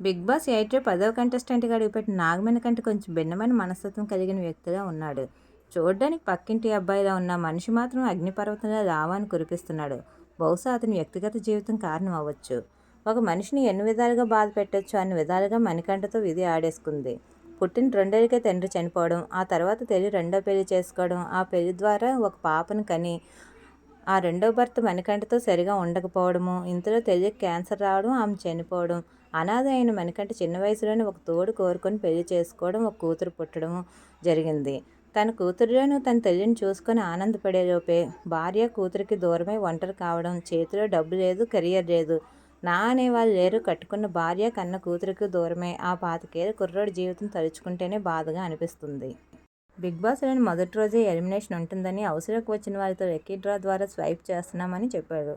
Big boss ఎయిట్లో పదవ కంటెస్టెంట్గా అడుగుపెట్టిన నాగమణి కంటే కొంచెం భిన్నమైన మనస్తత్వం కలిగిన వ్యక్తిగా ఉన్నాడు. చూడడానికి పక్కింటి అబ్బాయిలా ఉన్న మనిషి మాత్రం అగ్నిపర్వతంలో రావాన్ని కురిపిస్తున్నాడు. బహుశా అతని వ్యక్తిగత జీవితం కారణం అవ్వచ్చు. ఒక మనిషిని ఎన్ని విధాలుగా బాధ పెట్టొచ్చు అన్ని విధాలుగా మణికంఠతో విధి ఆడేసుకుంది. పుట్టిన రెండేళ్ళకే తండ్రి చనిపోవడం ఆ తర్వాత తెలియ రెండో పెళ్ళి చేసుకోవడం ఆ పెళ్ళి ద్వారా ఒక పాపను కని ఆ రెండో భర్త మణికంఠతో సరిగా ఉండకపోవడము ఇంతలో తెలియక క్యాన్సర్ రావడం ఆమె చనిపోవడం అనాథ అయిన మణికంఠ చిన్న వయసులోనే ఒక తోడు కోరుకొని పెళ్ళి చేసుకోవడం ఒక కూతురు పుట్టడం జరిగింది. తన కూతురులోను తన తల్లిని చూసుకొని ఆనందపడేలోపే భార్య కూతురికి దూరమై ఒంటరి కావడం చేతిలో డబ్బు లేదు కెరియర్ లేదు. నా అనేవాళ్ళు లేరు కట్టుకున్న భార్య కన్న కూతురికి దూరమే ఆ పాతికేళ్ళ కుర్రోడి జీవితం తలుచుకుంటేనే బాధగా అనిపిస్తుంది. బిగ్ బాస్లోని మొదటి రోజే ఎలిమినేషన్ ఉంటుందని అవసరకు వచ్చిన వారితో లక్కీ డ్రా ద్వారా స్వైప్ చేస్తున్నామని చెప్పాడు.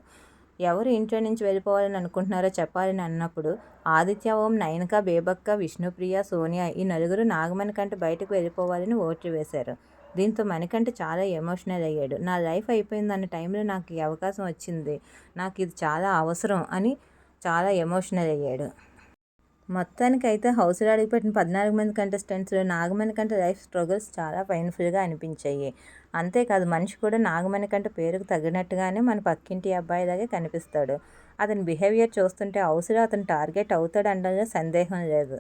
ఎవరు ఇంట్లో నుంచి వెళ్ళిపోవాలని అనుకుంటున్నారో చెప్పాలని అన్నప్పుడు ఆదిత్య ఓం నయనక బేబక్క విష్ణుప్రియ సోనియా ఈ నలుగురు నాగమణి కంటే బయటకు వెళ్ళిపోవాలని ఓట్లు వేశారు. దీంతో మణికంఠ చాలా ఎమోషనల్ అయ్యాడు. నా లైఫ్ అయిపోయిందన్న టైంలో నాకు ఈ అవకాశం వచ్చింది. నాకు ఇది చాలా అవసరం అని చాలా ఎమోషనల్ అయ్యాడు. మొత్తానికి మొత్తానికైతే హౌస్లో అడిగిపెట్టిన పద్నాలుగు మంది కంటెస్టెంట్స్లో నాగమణి కంటే లైఫ్ స్ట్రగుల్స్ చాలా పెయిన్ఫుల్గా అనిపించాయి. అంతేకాదు మనిషి కూడా నాగమణి కంటే పేరుకు తగినట్టుగానే మన పక్కింటి అబ్బాయి అబ్బాయిలాగే కనిపిస్తాడు. అతని బిహేవియర్ చూస్తుంటే హౌస్లో అతను టార్గెట్ అవుతాడు అనడంలో సందేహం లేదు.